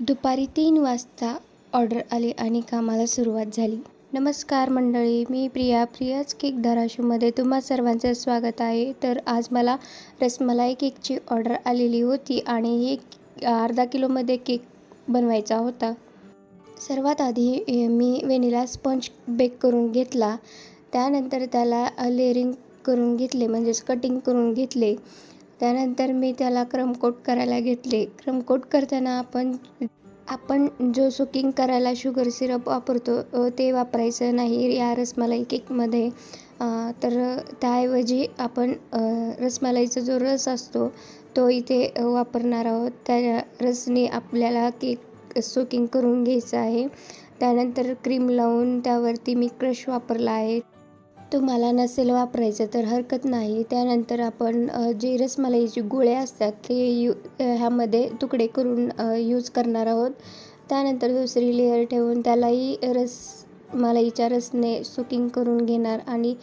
दुपारी तीन वाजता ऑर्डर आली आणि कामाला सुरुवात झाली. नमस्कार मंडळी मी प्रिया प्रियाच केक धाराशिवमध्ये तुम्हा सर्वांचं स्वागत आहे. तर आज मला रसमलाई केकची ऑर्डर आलेली होती आणि हे अर्धा किलोमध्ये केक बनवायचा होता. सर्वात आधी मी वेनिला स्पंज बेक करून घेतला. त्यानंतर त्याला लेअरिंग करून घेतले म्हणजेच कटिंग करून घेतले. त्यानंतर मी त्याला क्रमकोट करायला घेतले. क्रमकोट करताना आपण आपण जो सुकिंग करायला शुगर सिरप वापरतो ते वापरायचं नाही. या रसमलाई केकमध्ये तर त्याऐवजी आपण रसमलाईचा जो रस असतो तो इथे वापरणार आहोत. त्या रसने आपल्याला केक सोकिंग करून घ्यायचं आहे. त्यानंतर क्रीम लावून त्यावरती मी क्रश वापरला आहे. तुम्हाला नसेल वापरायचं तर हरकत नाही. त्यानंतर आपण जे रसमलाईची गोळे असतात ते यू ह्यामध्ये तुकडे करून यूज करणार आहोत. त्यानंतर दुसरी लेअर ठेवून त्यालाही रस मलाईच्या रसने सुकिंग करून घेणार आणि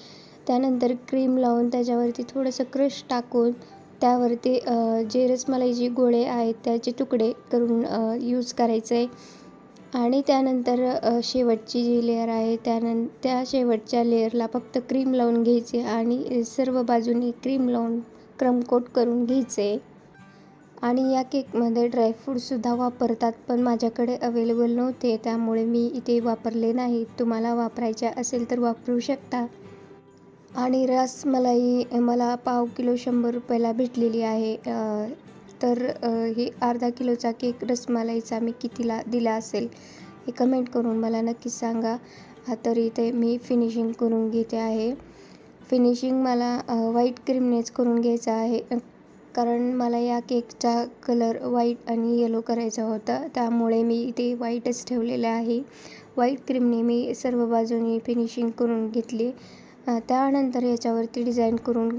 त्यानंतर क्रीम लावून त्याच्यावरती थोडंसं क्रश टाकून त्यावरती जे रसमलाईची गोळे आहेत त्याचे तुकडे करून यूज करायचं आहे आणि त्यानंतर शेवटची जी लेअर आहे त्यानं त्या शेवटच्या लेअरला फक्त क्रीम लावून घ्यायचे आणि सर्व बाजूनी क्रीम लावून क्रमकोट करून घ्यायचे. आणि या केकमध्ये ड्रायफ्रूटसुद्धा वापरतात पण माझ्याकडे अवेलेबल नव्हते त्यामुळे मी इथे वापरले नाही. तुम्हाला वापरायच्या असेल तर वापरू शकता. आणि रसमलाई मला पाव किलो शंभर रुपयाला भेटलेली आहे तर हे अर्धा किलोचा केक रसमलाईचा मी कितीला दिला असेल हे कमेंट करून मला नक्की सांगा. हा तर इथे मी फिनिशिंग करून घेते आहे. फिनिशिंग मला व्हाईट क्रीमनेच करून घ्यायचा आहे. कारण मला या केकचा कलर व्हाईट आणि येलो करायचा होता. त्यामुळे मी इथे व्हाईटच ठेवलेलं आहे. व्हाईट क्रीमने मी सर्व बाजूनी फिनिशिंग करून घेतली. त्यानंतर याच्यावरती डिझाईन करून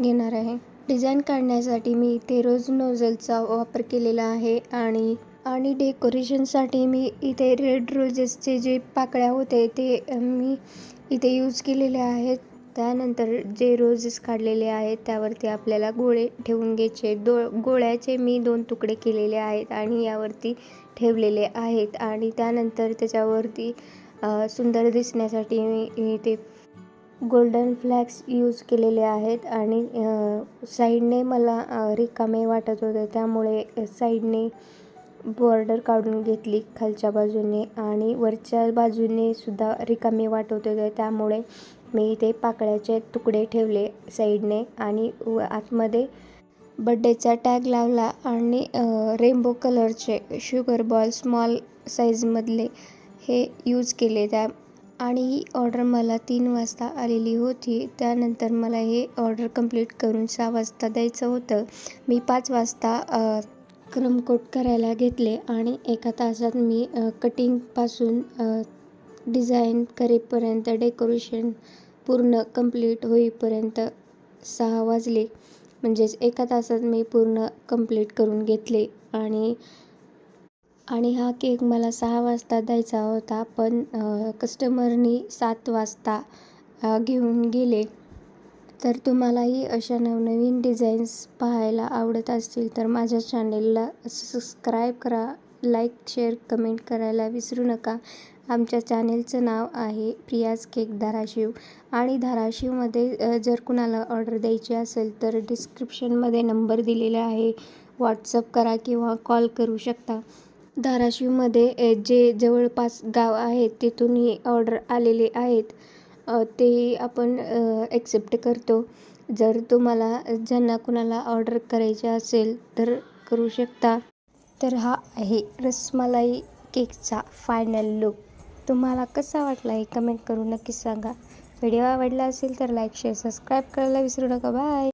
घेणार आहे. डिझाईन काढण्यासाठी मी इथे रोज नोझलचा वापर केलेला आहे आणि आणि डेकोरेशनसाठी मी इथे रेड रोजेसचे जे पाकळ्या होते ते मी इथे यूज केलेले आहेत. त्यानंतर जे रोजेस काढलेले आहेत त्यावरती आपल्याला गोळे ठेवून घ्यायचे दो गोळ्याचे मी दोन तुकडे केलेले आहेत आणि यावरती ठेवलेले आहेत आणि त्यानंतर त्याच्यावरती सुंदर दिसण्यासाठी मी ते गोल्डन फ्लॅक्स यूज केलेले आहेत आणि साईडने मला रिकामे वाटत होते. त्यामुळे साईडने बॉर्डर काढून घेतली खालच्या बाजूने आणि वरच्या बाजूने सुद्धा रिकामे वाटत होते. त्यामुळे मी इथे पाकळ्याचे तुकडे ठेवले साईडने आणि व आतमध्ये बड्डेचा टॅग लावला आणि रेनबो कलरचे शुगर बॉल स्मॉल साईजमधले हे यूज केले. त्या आणि ही ऑर्डर मला तीन वाजता आलेली होती. त्यानंतर मला हे ऑर्डर कंप्लीट करून सहा वाजता द्यायचं होतं. मी पाच वाजता क्रमकोट करायला घेतले आणि एका तासात मी कटिंगपासून डिझाईन करेपर्यंत डेकोरेशन पूर्ण कंप्लीट होईपर्यंत सहा वाजले. म्हणजेच एका तासात मी पूर्ण कंप्लीट करून घेतले आणि आणि हा केक मला सहा वाजता द्यायचा होता पण कस्टमरनी सात वाजता घेऊन गेले. तर तुम्हालाही अशा नवनवीन डिझाईन्स पाहायला आवडत असतील तर माझ्या चॅनेलला सबस्क्राईब करा लाईक शेअर कमेंट करायला विसरू नका. आमच्या चॅनेलचं नाव आहे प्रियाज केक धाराशिव. आणि धाराशिवमध्ये जर कुणाला ऑर्डर द्यायची असेल तर डिस्क्रिप्शनमध्ये नंबर दिलेला आहे. व्हॉट्सअप करा किंवा कॉल करू शकता. धाराशिवमध्ये जे जवळपास गाव आहेत तिथूनही ऑर्डर आलेले आहेत. ते आपण ॲक्सेप्ट करतो. जर तुम्हाला ज्यांना कुणाला ऑर्डर करायचे असेल तर करू शकता. तर हा आहे रसमलाई केकचा फायनल लुक तुम्हाला कसा वाटला हे कमेंट करून नक्कीच सांगा. व्हिडिओ आवडला असेल तर लाईक शेअर सबस्क्राईब करायला विसरू नका. बाय